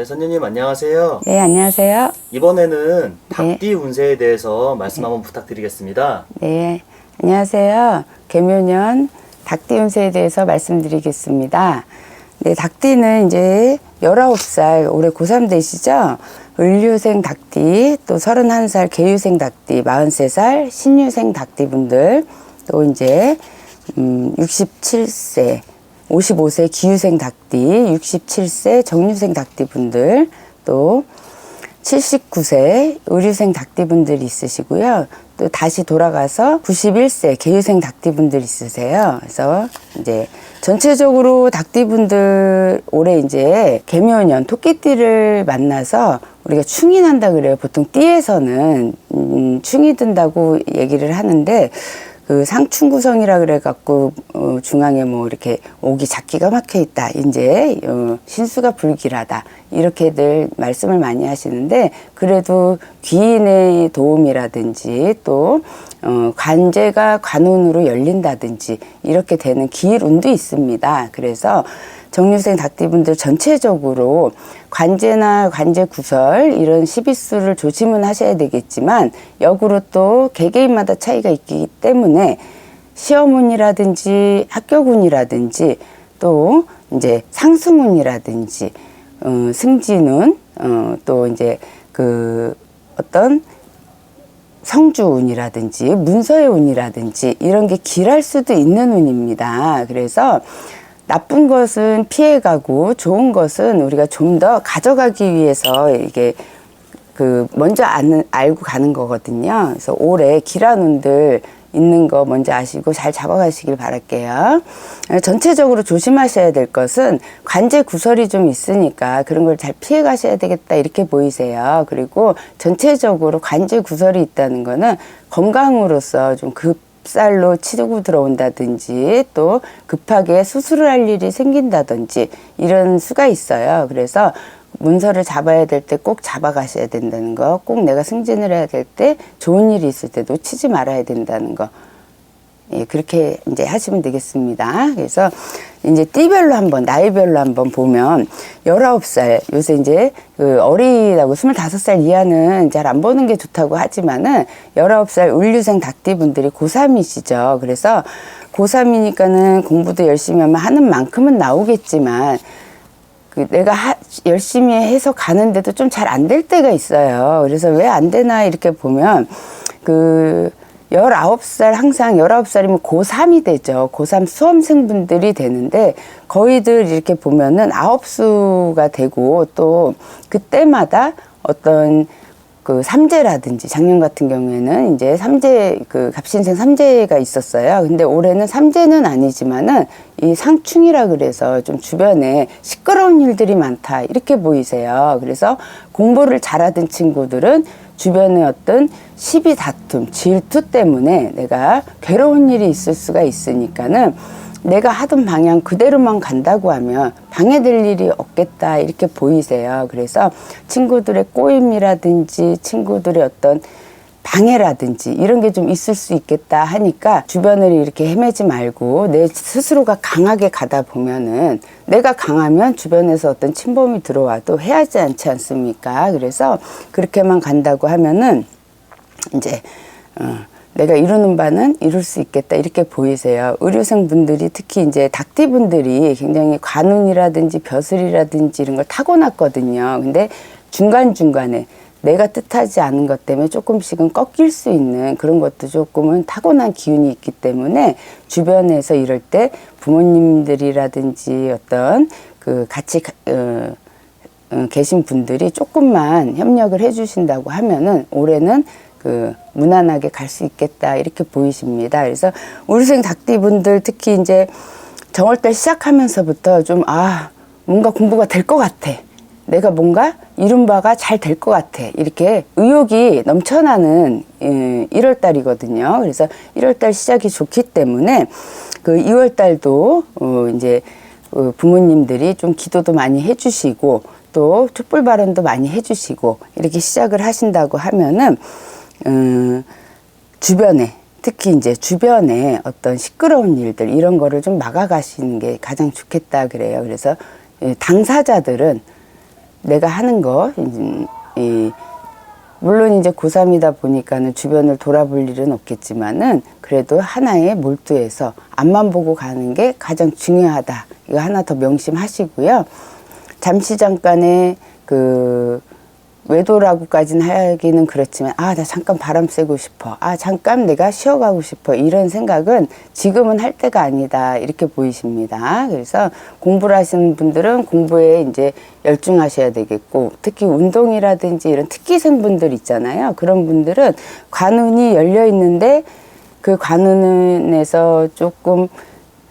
네, 선녀님 안녕하세요. 네, 안녕하세요. 이번에는 네. 닭띠 운세에 대해서 말씀 한번 부탁드리겠습니다. 네, 안녕하세요. 개묘년 닭띠 운세에 대해서 말씀드리겠습니다. 네, 닭띠는 이제 19살, 올해 고3 되시죠? 을류생 닭띠, 또 31살 개유생 닭띠, 43살 신유생 닭띠 분들, 또 이제, 음, 67세, 55세 기유생 닭띠, 67세 정유생 닭띠 분들, 또 79세 의류생 닭띠분들이 있으시고요. 또 다시 돌아가서 91세 개유생 닭띠분들 있으세요. 그래서 이제 전체적으로 닭띠분들 올해 이제 개묘년 토끼띠를 만나서 우리가 충이 난다 그래요. 보통 띠에서는 음, 충이 든다고 얘기를 하는데 그 상충 구성이라 그래갖고 어, 중앙에 뭐 이렇게 옥이 작기가 막혀 있다. 이제 어, 신수가 불길하다. 이렇게들 말씀을 많이 하시는데 그래도 귀인의 도움이라든지 또 어, 관제가 관운으로 열린다든지 이렇게 되는 기일운도 있습니다. 그래서 정유생 닭띠분들 전체적으로 관제나 관제 구설 이런 시비수를 조심은 하셔야 되겠지만 역으로 또 개개인마다 차이가 있기 때문에 시험운이라든지 합격운이라든지 또 이제 상승운이라든지 어, 승진운 어, 또 이제 그 어떤 성주운이라든지 문서의 운이라든지 이런 게 길할 수도 있는 운입니다. 그래서 나쁜 것은 피해가고 좋은 것은 우리가 좀 더 가져가기 위해서 이게 그 먼저 아는, 알고 가는 거거든요. 그래서 올해 길한 운들 있는 거 먼저 아시고 잘 잡아가시길 바랄게요. 전체적으로 조심하셔야 될 것은 관제 구설이 좀 있으니까 그런 걸 잘 피해 가셔야 되겠다 이렇게 보이세요. 그리고 전체적으로 관제 구설이 있다는 거는 건강으로서 좀 급 살로 치고 들어온다든지 또 급하게 수술을 할 일이 생긴다든지 이런 수가 있어요. 그래서 문서를 잡아야 될 때 꼭 잡아가셔야 된다는 거, 꼭 내가 승진을 해야 될 때 좋은 일이 있을 때 놓치지 말아야 된다는 거. 예, 그렇게 이제 하시면 되겠습니다. 그래서 이제 띠별로 한번, 나이별로 한번 보면, 19살, 요새 이제 그 어리다고 25살 이하는 잘 안 보는 게 좋다고 하지만은, 19살 을류생 닭띠 분들이 고3이시죠. 그래서 고3이니까는 공부도 열심히 하면 하는 만큼은 나오겠지만, 그 내가 하, 열심히 해서 가는데도 좀 잘 안 될 때가 있어요. 그래서 왜 안 되나 이렇게 보면 그 19살 항상 19살이면 고3이 되죠. 고3 수험생분들이 되는데 거의들 이렇게 보면은 아홉 수가 되고 또 그때마다 어떤 그 삼재라든지 작년 같은 경우에는 이제 삼재 그 갑신생 삼재가 있었어요. 근데 올해는 삼재는 아니지만은 이 상충이라 그래서 좀 주변에 시끄러운 일들이 많다 이렇게 보이세요. 그래서 공부를 잘하던 친구들은 주변에 어떤 시비 다툼, 질투 때문에 내가 괴로운 일이 있을 수가 있으니까는 내가 하던 방향 그대로만 간다고 하면 방해될 일이 없겠다 이렇게 보이세요. 그래서 친구들의 꼬임이라든지 친구들의 어떤 방해라든지 이런 게 좀 있을 수 있겠다 하니까 주변을 이렇게 헤매지 말고 내 스스로가 강하게 가다 보면은 내가 강하면 주변에서 어떤 침범이 들어와도 해하지 않지 않습니까? 그래서 그렇게만 간다고 하면은 이제 어, 내가 이루는 바는 이룰 수 있겠다 이렇게 보이세요. 의료생 분들이 특히 이제 닭띠 분들이 굉장히 관운이라든지 벼슬이라든지 이런 걸 타고났거든요. 근데 중간 중간에 내가 뜻하지 않은 것 때문에 조금씩은 꺾일 수 있는 그런 것도 조금은 타고난 기운이 있기 때문에 주변에서 이럴 때 부모님들이라든지 어떤 그 같이 가- 어, 어, 계신 분들이 조금만 협력을 해주신다고 하면은 올해는 그 무난하게 갈 수 있겠다 이렇게 보이십니다. 그래서 우리생 닭띠 분들 특히 이제 정월달 시작하면서부터 좀 아 뭔가 공부가 될 것 같아. 내가 뭔가 이룬 바가 잘 될 것 같아. 이렇게 의욕이 넘쳐나는 예, 1월 달이거든요. 그래서 1월 달 시작이 좋기 때문에 그 2월 달도 어, 이제 어, 부모님들이 좀 기도도 많이 해주시고 또 촛불 발언도 많이 해주시고 이렇게 시작을 하신다고 하면은 음, 주변에 특히 이제 주변에 어떤 시끄러운 일들 이런 거를 좀 막아가시는 게 가장 좋겠다 그래요. 그래서 예, 당사자들은 내가 하는 거, 이, 이 물론 이제 고3이다 보니까는 주변을 돌아볼 일은 없겠지만은 그래도 하나에 몰두해서 앞만 보고 가는 게 가장 중요하다. 이거 하나 더 명심하시고요. 잠시 잠깐의 그 외도라고까지는 하기는 그렇지만 아 나 잠깐 바람 쐬고 싶어. 아 잠깐 내가 쉬어가고 싶어. 이런 생각은 지금은 할 때가 아니다. 이렇게 보이십니다. 그래서 공부를 하시는 분들은 공부에 이제 열중하셔야 되겠고 특히 운동이라든지 이런 특기생 분들 있잖아요. 그런 분들은 관운이 열려 있는데 그 관운에서 조금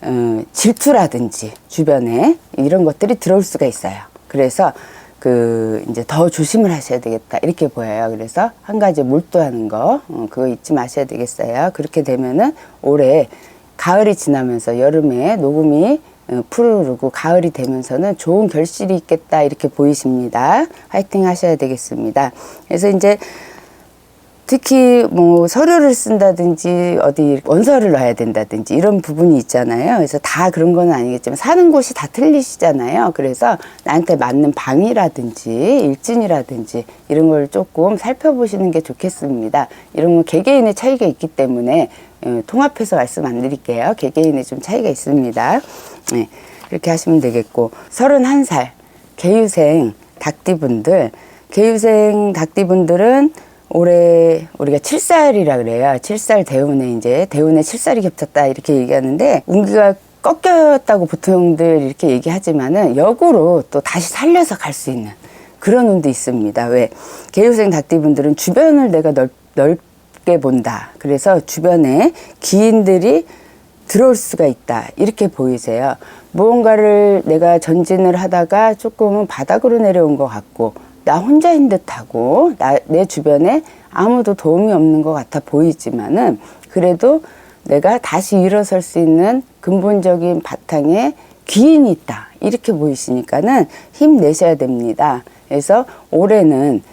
어, 질투라든지 주변에 이런 것들이 들어올 수가 있어요. 그래서 그 이제 더 조심을 하셔야 되겠다 이렇게 보여요. 그래서 한 가지 몰두하는 거 어, 그거 잊지 마셔야 되겠어요. 그렇게 되면은 올해 가을이 지나면서 여름에 녹음이 어, 푸르르고 가을이 되면서는 좋은 결실이 있겠다 이렇게 보이십니다. 화이팅 하셔야 되겠습니다. 그래서 이제 특히 뭐 서류를 쓴다든지 어디 원서를 놔야 된다든지 이런 부분이 있잖아요. 그래서 다 그런 건 아니겠지만 사는 곳이 다 틀리시잖아요. 그래서 나한테 맞는 방이라든지 일진이라든지 이런 걸 조금 살펴보시는 게 좋겠습니다. 이런 건 개개인의 차이가 있기 때문에 어, 통합해서 말씀 안 드릴게요. 개개인의 좀 차이가 있습니다. 네, 그렇게 하시면 되겠고 31살 개유생 닭띠분들 개유생 닭띠분들은 올해 우리가 7살이라 그래요. 7살 대운에 이제 대운에 7살이 겹쳤다 이렇게 얘기하는데 운기가 꺾였다고 보통들 이렇게 얘기하지만은 역으로 또 다시 살려서 갈 수 있는 그런 운도 있습니다. 왜 개유생 닭띠분들은 주변을 내가 넓, 넓게 본다. 그래서 주변에 기인들이 들어올 수가 있다. 이렇게 보이세요. 무언가를 내가 전진을 하다가 조금은 바닥으로 내려온 것 같고, 나 혼자인 듯하고, 나, 내 주변에 아무도 도움이 없는 것 같아 보이지만은, 그래도 내가 다시 일어설 수 있는 근본적인 바탕에 기인이 있다. 이렇게 보이시니까는 힘내셔야 됩니다. 그래서 올해는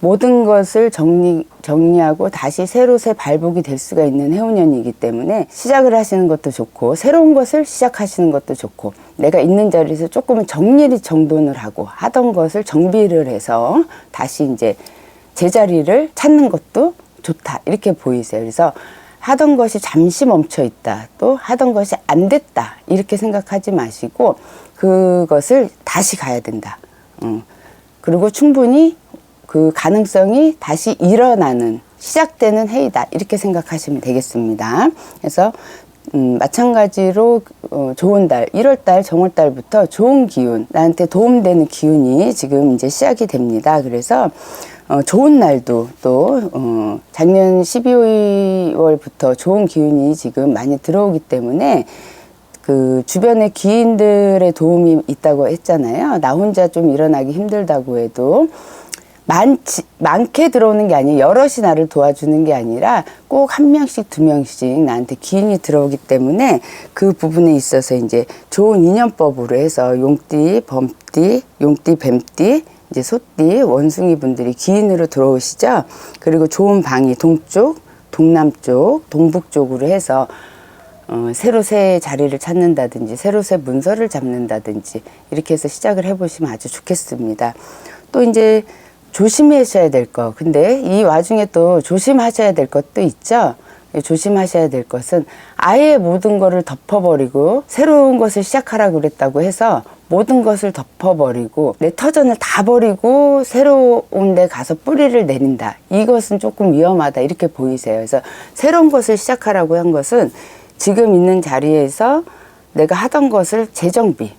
모든 것을 정리, 정리하고 다시 새로 새 발복이 될 수가 있는 해운년이기 때문에 시작을 하시는 것도 좋고 새로운 것을 시작하시는 것도 좋고 내가 있는 자리에서 조금은 정리를 정돈을 하고 하던 것을 정비를 해서 다시 이제 제자리를 찾는 것도 좋다 이렇게 보이세요. 그래서 하던 것이 잠시 멈춰 있다 또 하던 것이 안 됐다 이렇게 생각하지 마시고 그것을 다시 가야 된다. 음. 그리고 충분히 그 가능성이 다시 일어나는 시작되는 해이다 이렇게 생각하시면 되겠습니다. 그래서 음, 마찬가지로 어, 좋은 달 1월 달 정월 달부터 좋은 기운 나한테 도움되는 기운이 지금 이제 시작이 됩니다. 그래서 어, 좋은 날도 또 어, 작년 12월부터 좋은 기운이 지금 많이 들어오기 때문에 그 주변에 기인들의 도움이 있다고 했잖아요. 나 혼자 좀 일어나기 힘들다고 해도 많지, 많게 들어오는 게 아니에요. 여럿이 나를 도와주는 게 아니라 꼭 한 명씩 두 명씩 나한테 기인이 들어오기 때문에 그 부분에 있어서 이제 좋은 인연법으로 해서 용띠, 범띠, 용띠, 뱀띠, 이제 소띠, 원숭이 분들이 기인으로 들어오시죠. 그리고 좋은 방이 동쪽, 동남쪽, 동북 쪽으로 해서 어, 새로 새 자리를 찾는다든지 새로 새 문서를 잡는다든지 이렇게 해서 시작을 해보시면 아주 좋겠습니다. 또 이제 조심하셔야 될 거. 근데 이 와중에 또 조심하셔야 될 것도 있죠. 조심하셔야 될 것은 아예 모든 것을 덮어버리고 새로운 것을 시작하라고 그랬다고 해서 모든 것을 덮어버리고 내 터전을 다 버리고 새로운 데 가서 뿌리를 내린다. 이것은 조금 위험하다. 이렇게 보이세요. 그래서 새로운 것을 시작하라고 한 것은 지금 있는 자리에서 내가 하던 것을 재정비,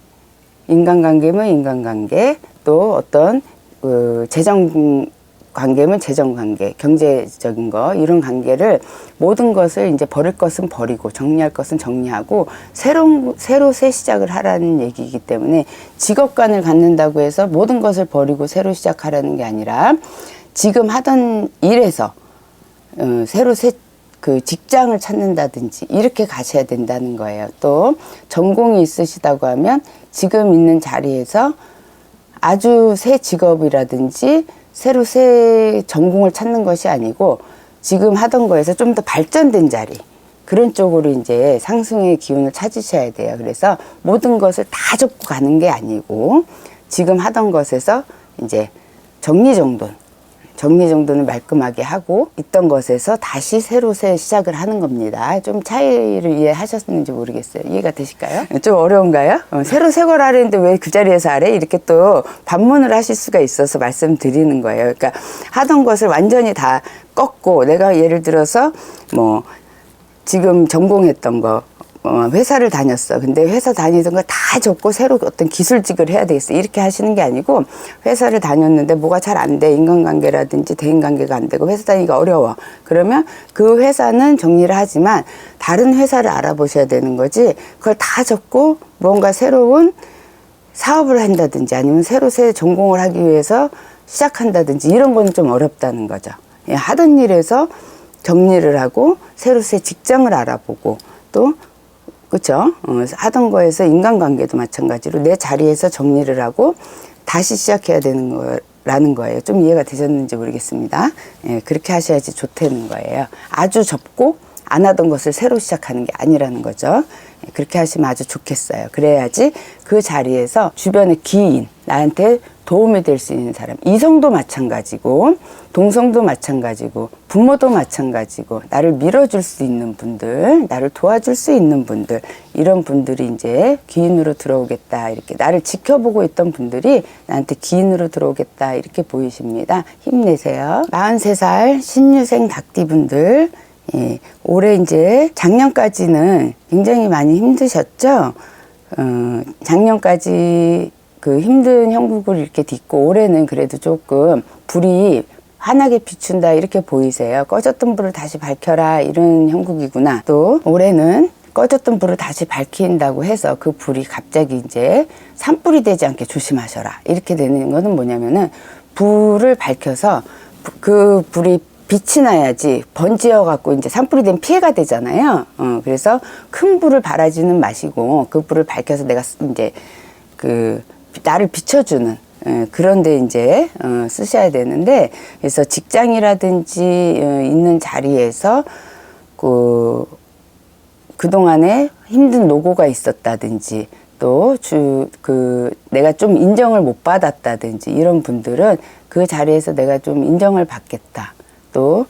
인간관계면 인간관계, 또 어떤 그 재정 관계면 재정 관계, 경제적인 거 이런 관계를 모든 것을 이제 버릴 것은 버리고 정리할 것은 정리하고 새로운 새로 새 시작을 하라는 얘기이기 때문에 직업관을 갖는다고 해서 모든 것을 버리고 새로 시작하라는 게 아니라 지금 하던 일에서 어, 새로 새 그 직장을 찾는다든지 이렇게 가셔야 된다는 거예요. 또 전공이 있으시다고 하면 지금 있는 자리에서 아주 새 직업이라든지 새로 새 전공을 찾는 것이 아니고 지금 하던 거에서 좀 더 발전된 자리 그런 쪽으로 이제 상승의 기운을 찾으셔야 돼요. 그래서 모든 것을 다 접고 가는 게 아니고 지금 하던 것에서 이제 정리정돈 정리정돈을 말끔하게 하고 있던 것에서 다시 새로 새 시작을 하는 겁니다. 좀 차이를 이해하셨는지 모르겠어요. 이해가 되실까요? 좀 어려운가요? 어, 새로 새걸 하려는데 왜 그 자리에서 하래? 이렇게 또 반문을 하실 수가 있어서 말씀드리는 거예요. 그러니까 하던 것을 완전히 다 꺾고 내가 예를 들어서 뭐 지금 전공했던 거 어, 회사를 다녔어. 근데 회사 다니던 거 다 접고 새로 어떤 기술직을 해야 되겠어. 이렇게 하시는 게 아니고 회사를 다녔는데 뭐가 잘 안 돼. 인간관계라든지 대인관계가 안 되고 회사 다니기가 어려워. 그러면 그 회사는 정리를 하지만 다른 회사를 알아보셔야 되는 거지. 그걸 다 접고 뭔가 새로운 사업을 한다든지 아니면 새로 새 전공을 하기 위해서 시작한다든지 이런 건 좀 어렵다는 거죠. 예, 하던 일에서 정리를 하고 새로 새 직장을 알아보고 또 그렇죠. 어, 하던 거에서 인간관계도 마찬가지로 내 자리에서 정리를 하고 다시 시작해야 되는 거라는 거예요. 좀 이해가 되셨는지 모르겠습니다. 예, 그렇게 하셔야지 좋다는 거예요. 아주 접고 안 하던 것을 새로 시작하는 게 아니라는 거죠. 예, 그렇게 하시면 아주 좋겠어요. 그래야지 그 자리에서 주변의 기인, 나한테 도움이 될 수 있는 사람, 이성도 마찬가지고, 동성도 마찬가지고, 부모도 마찬가지고, 나를 밀어줄 수 있는 분들, 나를 도와줄 수 있는 분들, 이런 분들이 이제 기인으로 들어오겠다, 이렇게 나를 지켜보고 있던 분들이 나한테 기인으로 들어오겠다, 이렇게 보이십니다. 힘내세요. 43살 신유생 닭띠분들, 예, 올해 이제 작년까지는 굉장히 많이 힘드셨죠? 어, 작년까지 그 힘든 형국을 이렇게 딛고 올해는 그래도 조금 불이 환하게 비춘다 이렇게 보이세요. 꺼졌던 불을 다시 밝혀라 이런 형국이구나. 또 올해는 꺼졌던 불을 다시 밝힌다고 해서 그 불이 갑자기 이제 산불이 되지 않게 조심하셔라. 이렇게 되는 거는 뭐냐면은 불을 밝혀서 부- 그 불이 빛이 나야지 번지어 갖고 이제 산불이 되면 피해가 되잖아요. 어, 그래서 큰 불을 바라지는 마시고 그 불을 밝혀서 내가 쓰- 이제 그 나를 비춰주는 예, 그런데 이제 어, 쓰셔야 되는데 그래서 직장이라든지 어, 있는 자리에서 그 그동안에 힘든 노고가 있었다든지 또 주 그 내가 좀 인정을 못 받았다든지 이런 분들은 그 자리에서 내가 좀 인정을 받겠다. 또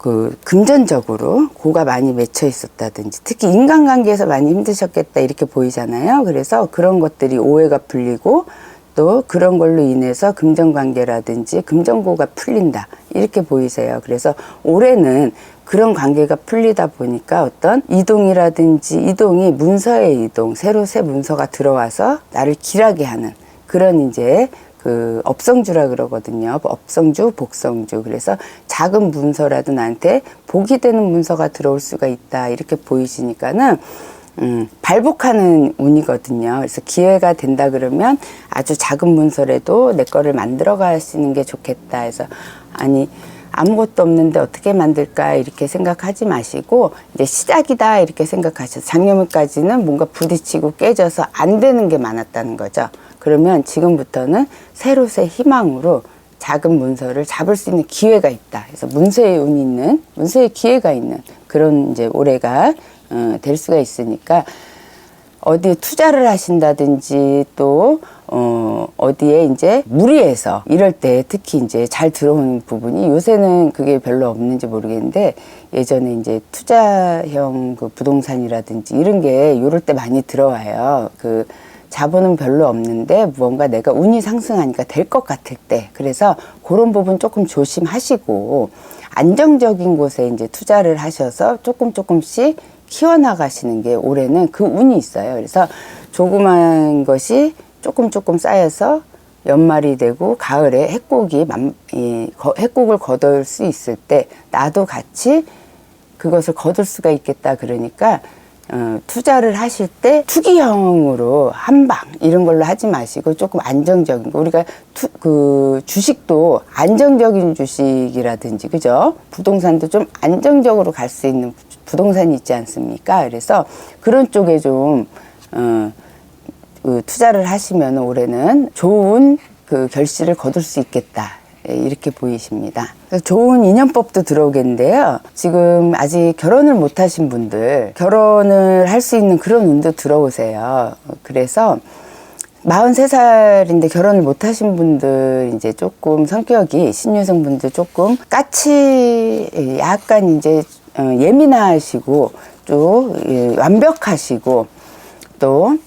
그 금전적으로 고가 많이 맺혀 있었다든지 특히 인간관계에서 많이 힘드셨겠다 이렇게 보이잖아요. 그래서 그런 것들이 오해가 풀리고 또 그런 걸로 인해서 금전관계라든지 금전고가 풀린다 이렇게 보이세요. 그래서 올해는 그런 관계가 풀리다 보니까 어떤 이동이라든지 이동이 문서의 이동 새로 새 문서가 들어와서 나를 길하게 하는 그런 이제 그 업성주라 그러거든요. 업성주, 복성주. 그래서 작은 문서라도 나한테 복이 되는 문서가 들어올 수가 있다. 이렇게 보이시니까는 음, 발복하는 운이거든요. 그래서 기회가 된다 그러면 아주 작은 문서라도 내 거를 만들어 가시는 게 좋겠다. 해서 아니 아무것도 없는데 어떻게 만들까 이렇게 생각하지 마시고 이제 시작이다 이렇게 생각하셔서 작년까지는 뭔가 부딪히고 깨져서 안 되는 게 많았다는 거죠. 그러면 지금부터는 새로 새 희망으로 작은 문서를 잡을 수 있는 기회가 있다. 그래서 문서의 운이 있는 문서의 기회가 있는 그런 이제 올해가 어, 될 수가 있으니까 어디에 투자를 하신다든지 또 어, 어디에 이제 무리해서 이럴 때 특히 이제 잘 들어오는 부분이 요새는 그게 별로 없는지 모르겠는데 예전에 이제 투자형 그 부동산이라든지 이런 게 요럴 때 많이 들어와요. 그 자본은 별로 없는데 무언가 내가 운이 상승하니까 될 것 같을 때 그래서 그런 부분 조금 조심하시고 안정적인 곳에 이제 투자를 하셔서 조금 조금씩 키워나가시는 게 올해는 그 운이 있어요. 그래서 조그만 것이 조금 조금 쌓여서 연말이 되고 가을에 해곡이 맘- 이 거- 해곡을 거둘 수 있을 때 나도 같이 그것을 거둘 수가 있겠다 그러니까 어, 투자를 하실 때 투기형으로 한방 이런 걸로 하지 마시고 조금 안정적인 거. 우리가 투, 그 주식도 안정적인 주식이라든지 그죠? 부동산도 좀 안정적으로 갈 수 있는 부동산이 있지 않습니까? 그래서 그런 쪽에 좀 어, 그 투자를 하시면 올해는 좋은 그 결실을 거둘 수 있겠다. 예, 이렇게 보이십니다. 좋은 인연법도 들어오겠는데요. 지금 아직 결혼을 못 하신 분들, 결혼을 할 수 있는 그런 운도 들어오세요. 그래서 43살인데 결혼을 못 하신 분들 이제 조금 성격이 신유생 분들 조금 까치 약간 이제 어, 예민하시고 좀 예, 완벽하시고 또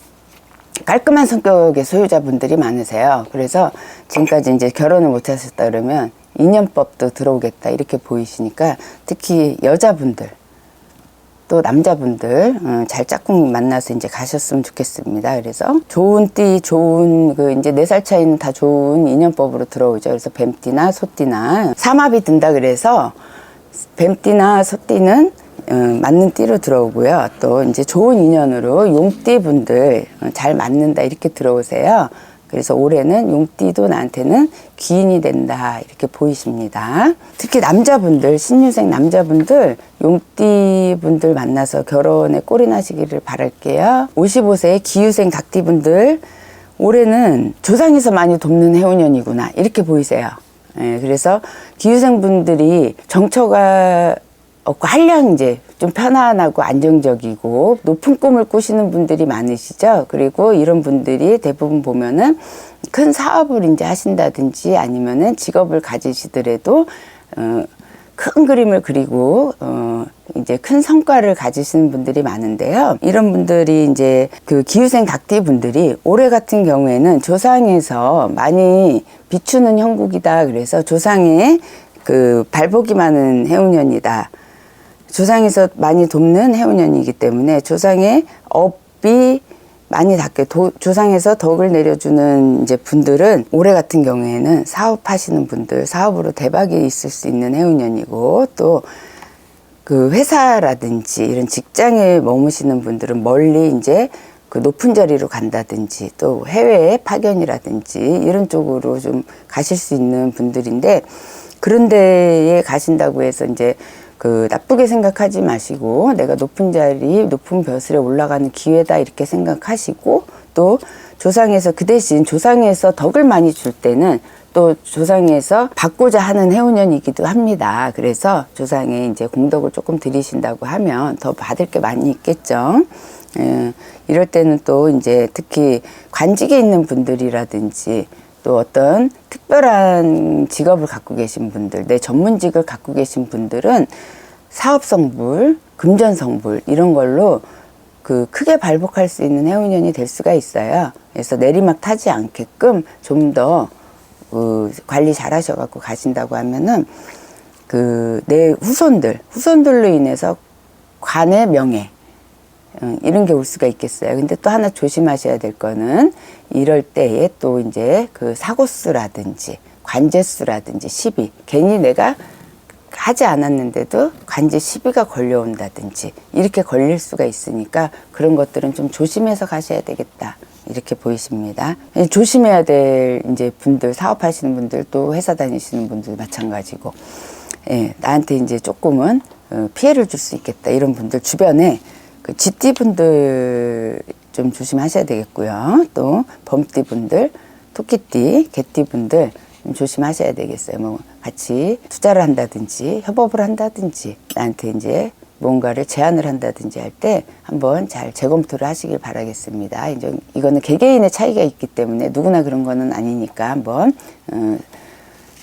깔끔한 성격의 소유자분들이 많으세요. 그래서 지금까지 이제 결혼을 못 하셨다 그러면 인연법도 들어오겠다 이렇게 보이시니까 특히 여자분들 또 남자분들 어, 잘 짝꿍 만나서 이제 가셨으면 좋겠습니다. 그래서 좋은 띠, 좋은 그 이제 네 살 차이는 다 좋은 인연법으로 들어오죠. 그래서 뱀띠나 소띠나 삼합이 든다 그래서 뱀띠나 소띠는 어, 맞는 띠로 들어오고요. 또 이제 좋은 인연으로 용띠 분들 어, 잘 맞는다 이렇게 들어오세요. 그래서 올해는 용띠도 나한테는 귀인이 된다 이렇게 보이십니다. 특히 남자분들 신유생 남자분들 용띠 분들 만나서 결혼에 꼴이 나시기를 바랄게요. 55세 기유생 닭띠 분들 올해는 조상에서 많이 돕는 해운년이구나 이렇게 보이세요. 예, 그래서 기유생 분들이 정처가 없고 한량 이제 좀 편안하고 안정적이고 높은 꿈을 꾸시는 분들이 많으시죠. 그리고 이런 분들이 대부분 보면은 큰 사업을 이제 하신다든지 아니면은 직업을 가지시더라도 어, 큰 그림을 그리고 어 이제 큰 성과를 가지시는 분들이 많은데요. 이런 분들이 이제 그 기후생 닭띠 분들이 올해 같은 경우에는 조상에서 많이 비추는 형국이다. 그래서 조상의 그 발복이 많은 해운년이다. 조상에서 많이 돕는 해운년이기 때문에 조상의 업이 많이 닿게 도- 조상에서 덕을 내려주는 이제 분들은 올해 같은 경우에는 사업하시는 분들 사업으로 대박이 있을 수 있는 해운년이고 또 그 회사라든지 이런 직장에 머무시는 분들은 멀리 이제 그 높은 자리로 간다든지 또 해외에 파견이라든지 이런 쪽으로 좀 가실 수 있는 분들인데 그런 데에 가신다고 해서 이제 그 나쁘게 생각하지 마시고 내가 높은 자리, 높은 벼슬에 올라가는 기회다 이렇게 생각하시고 또 조상에서 그 대신 조상에서 덕을 많이 줄 때는 또 조상에서 받고자 하는 해운년이기도 합니다. 그래서 조상에 이제 공덕을 조금 들이신다고 하면 더 받을 게 많이 있겠죠. 예, 이럴 때는 또 이제 특히 관직에 있는 분들이라든지 또 어떤 특별한 직업을 갖고 계신 분들, 내 전문직을 갖고 계신 분들은 사업성불, 금전성불 이런 걸로 그 크게 발복할 수 있는 해운년이 될 수가 있어요. 그래서 내리막 타지 않게끔 좀더 그 관리 잘 하셔갖고 가신다고 하면은 그 내 후손들, 후손들로 인해서 관의 명예, 어, 이런 게 올 수가 있겠어요. 근데 또 하나 조심하셔야 될 거는 이럴 때에 또 이제 그 사고수라든지 관제수라든지 시비 괜히 내가 하지 않았는데도 관제 시비가 걸려온다든지 이렇게 걸릴 수가 있으니까 그런 것들은 좀 조심해서 가셔야 되겠다. 이렇게 보이십니다. 예, 조심해야 될 이제 분들 사업하시는 분들 또 회사 다니시는 분들 마찬가지고 예, 나한테 이제 조금은 어, 피해를 줄 수 있겠다 이런 분들 주변에 그 쥐띠 분들 좀 조심하셔야 되겠고요. 또 범띠 분들, 토끼띠, 개띠 분들 좀 조심하셔야 되겠어요. 뭐 같이 투자를 한다든지 협업을 한다든지 나한테 이제 뭔가를 제안을 한다든지 할 때 한번 잘 재검토를 하시길 바라겠습니다. 이제 이거는 개개인의 차이가 있기 때문에 누구나 그런 거는 아니니까 한번 어,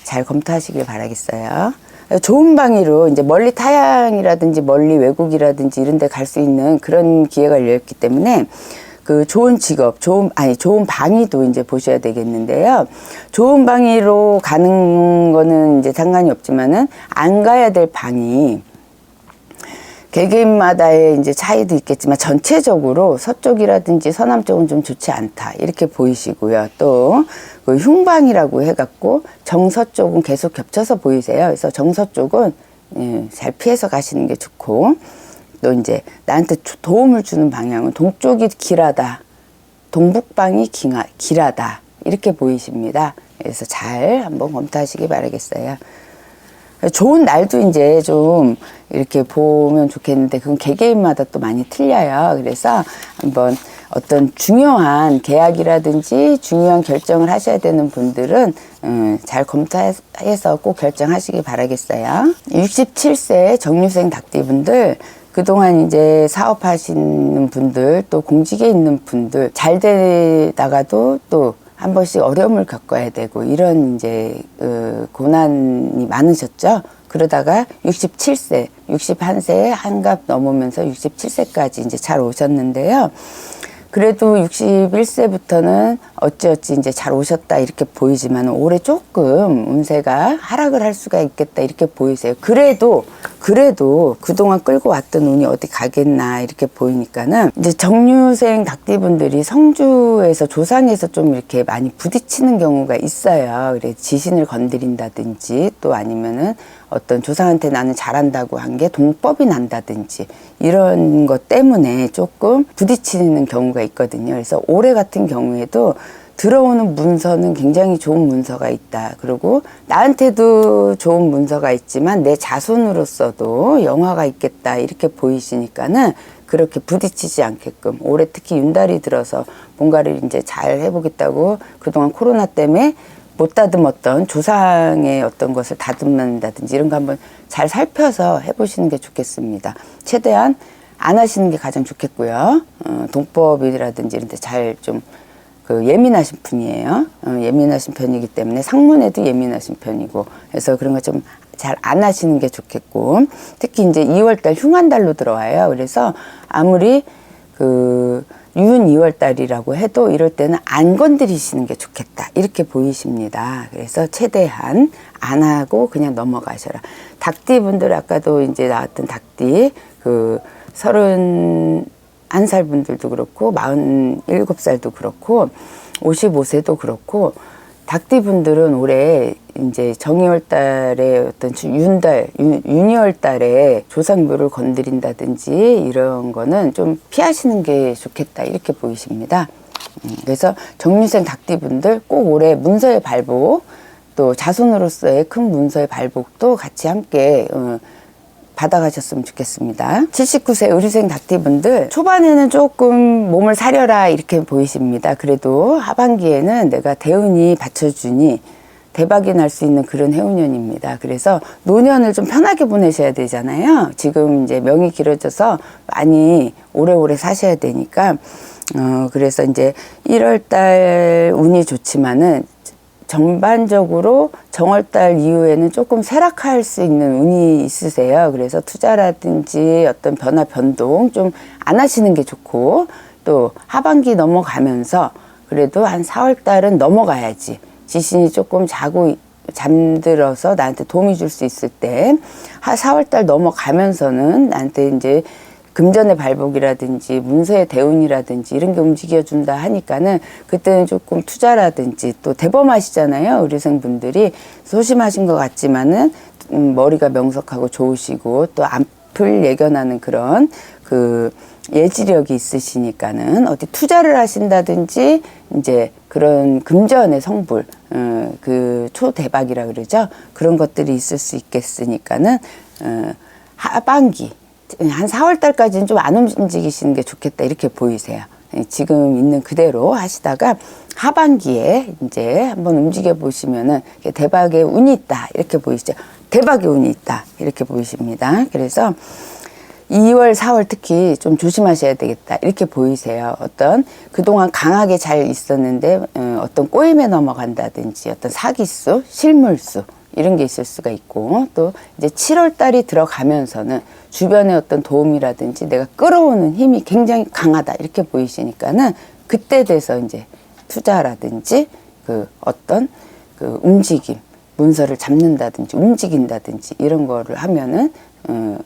잘 검토하시길 바라겠어요. 좋은 방위로 이제 멀리 타양이라든지 멀리 외국이라든지 이런 데 갈 수 있는 그런 기회가 열렸기 때문에 그 좋은 직업, 좋은 아니 좋은 방위도 이제 보셔야 되겠는데요. 좋은 방위로 가는 거는 이제 상관이 없지만은 안 가야 될 방이 개개인마다의 이제 차이도 있겠지만 전체적으로 서쪽이라든지 서남 쪽은 좀 좋지 않다 이렇게 보이시고요. 또 그 흉방이라고 해갖고 정서 쪽은 계속 겹쳐서 보이세요. 그래서 정서 쪽은 예, 잘 피해서 가시는 게 좋고 또 이제 나한테 조- 도움을 주는 방향은 동쪽이 길하다, 동북방이 길하다 이렇게 보이십니다. 그래서 잘 한번 검토하시기 바라겠어요. 좋은 날도 이제 좀 이렇게 보면 좋겠는데 그건 개개인마다 또 많이 틀려요. 그래서 한번 어떤 중요한 계약이라든지 중요한 결정을 하셔야 되는 분들은 음, 잘 검토해서 꼭 결정하시기 바라겠어요. 67세 정유생 닭띠분들 그동안 이제 사업하시는 분들 또 공직에 있는 분들 잘 되다가도 또 한 번씩 어려움을 겪어야 되고 이런 이제 그 고난이 많으셨죠. 그러다가 67세, 61세에 한갑 넘으면서 67세까지 이제 잘 오셨는데요. 그래도 61세부터는 어찌어찌 이제 잘 오셨다 이렇게 보이지만 올해 조금 운세가 하락을 할 수가 있겠다 이렇게 보이세요. 그래도 그래도 그동안 끌고 왔던 운이 어디 가겠나 이렇게 보이니까는 이제 정류생 닭띠분들이 성주에서 조상에서 좀 이렇게 많이 부딪히는 경우가 있어요. 그래 지신을 건드린다든지 또 아니면은 어떤 조상한테 나는 잘한다고 한 게 동법이 난다든지 이런 것 때문에 조금 부딪히는 경우가 있거든요. 그래서 올해 같은 경우에도 들어오는 문서는 굉장히 좋은 문서가 있다. 그리고 나한테도 좋은 문서가 있지만 내 자손으로서도 영화가 있겠다. 이렇게 보이시니까는 그렇게 부딪히지 않게끔 올해 특히 윤달이 들어서 뭔가를 이제 잘 해보겠다고 그동안 코로나 때문에 못 다듬었던 조상의 어떤 것을 다듬는다든지 이런 거 한번 잘 살펴서 해보시는 게 좋겠습니다. 최대한 안 하시는 게 가장 좋겠고요. 어, 동법이라든지 이런 데 잘 좀 그 예민하신 분이에요. 어, 예민하신 편이기 때문에 상문에도 예민하신 편이고 그래서 그런 거 좀 잘 안 하시는 게 좋겠고 특히 이제 2월달 흉한달로 들어와요. 그래서 아무리 그 유은 2월 달이라고 해도 이럴 때는 안 건드리시는 게 좋겠다. 이렇게 보이십니다. 그래서 최대한 안 하고 그냥 넘어가셔라. 닭띠 분들 아까도 이제 나왔던 닭띠 그 서른 한살 분들도 그렇고 마흔 일곱 살도 그렇고 오십오 세도 그렇고 닭띠 분들은 올해 이제 정이월 달에 어떤 주- 윤달, 윤, 윤이월 달에 조상묘를 건드린다든지 이런 거는 좀 피하시는 게 좋겠다 이렇게 보이십니다. 음, 그래서 정유생 닭띠 분들 꼭 올해 문서의 발복 또 자손으로서의 큰 문서의 발복도 같이 함께 어, 받아가셨으면 좋겠습니다. 79세 의류생 닭띠분들 초반에는 조금 몸을 사려라 이렇게 보이십니다. 그래도 하반기에는 내가 대운이 받쳐주니 대박이 날 수 있는 그런 해운년입니다. 그래서 노년을 좀 편하게 보내셔야 되잖아요. 지금 이제 명이 길어져서 많이 오래오래 사셔야 되니까 어 그래서 이제 1월 달 운이 좋지만은 전반적으로 정월달 이후에는 조금 쇠락할 수 있는 운이 있으세요. 그래서 투자라든지 어떤 변화 변동 좀 안 하시는 게 좋고 또 하반기 넘어가면서 그래도 한 4월 달은 넘어가야지. 지신이 조금 자고 잠들어서 나한테 도움이 줄 수 있을 때, 한 4월 달 넘어가면서는 나한테 이제 금전의 발복이라든지 문서의 대운이라든지 이런 게 움직여준다 하니까는 그때는 조금 투자라든지 또 대범하시잖아요. 의료생분들이 소심하신 것 같지만은 음, 머리가 명석하고 좋으시고 또 앞을 예견하는 그런 그 예지력이 있으시니까는 어디 투자를 하신다든지 이제 그런 금전의 성불, 어, 그 초대박이라 그러죠. 그런 것들이 있을 수 있겠으니까는 어, 하반기 한 4월 달까지는 좀 안 움직이시는 게 좋겠다 이렇게 보이세요. 예, 지금 있는 그대로 하시다가 하반기에 이제 한번 움직여 보시면은 대박의 운이 있다 이렇게 보이시죠. 대박의 운이 있다 이렇게 보이십니다. 그래서 2월, 4월 특히 좀 조심하셔야 되겠다. 이렇게 보이세요. 어떤 그동안 강하게 잘 있었는데 어, 어떤 꼬임에 넘어간다든지 어떤 사기수, 실물수 이런 게 있을 수가 있고 또 이제 7월 달이 들어가면서는 주변의 어떤 도움이라든지 내가 끌어오는 힘이 굉장히 강하다. 이렇게 보이시니까는 그때 돼서 이제 투자라든지 그 어떤 그 움직임, 문서를 잡는다든지 움직인다든지 이런 거를 하면은 어,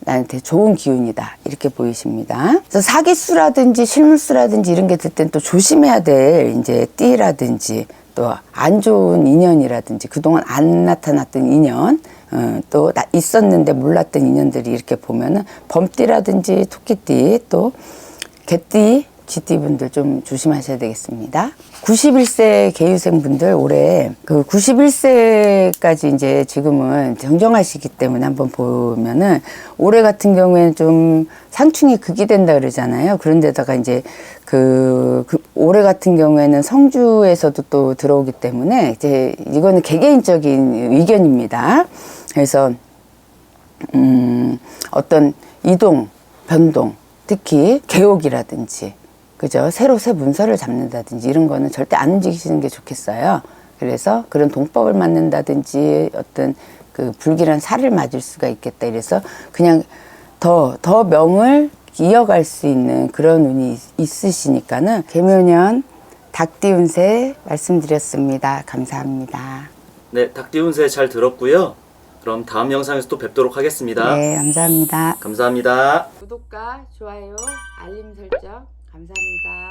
나한테 좋은 기운이다 이렇게 보이십니다. 그래서 사기수라든지 실물수라든지 이런 게 들 땐 또 조심해야 될 이제 띠라든지 또 안 좋은 인연이라든지 그동안 안 나타났던 인연 어, 또 나- 있었는데 몰랐던 인연들이 이렇게 보면은 범띠라든지 토끼띠 또 개띠 쥐띠 분들 좀 조심하셔야 되겠습니다. 91세 개유생 분들 올해 그 91세까지 이제 지금은 정정하시기 때문에 한번 보면은 올해 같은 경우에는 좀 상충이 극이 된다 그러잖아요. 그런데다가 이제 그, 그 올해 같은 경우에는 성주에서도 또 들어오기 때문에 이제 이거는 개개인적인 의견입니다. 그래서 음, 어떤 이동, 변동, 특히 개옥이라든지, 그죠? 새로 새 문서를 잡는다든지 이런 거는 절대 안 움직이시는 게 좋겠어요. 그래서 그런 동법을 맞는다든지 어떤 그 불길한 살을 맞을 수가 있겠다. 이래서 그냥 더, 더 명을 이어갈 수 있는 그런 운이 있- 있으시니까는 개묘년 닭띠운세 말씀드렸습니다. 감사합니다. 네, 닭띠운세 잘 들었고요. 그럼 다음 영상에서 또 뵙도록 하겠습니다. 네, 감사합니다. 감사합니다. 구독과 좋아요, 알림 설정 감사합니다.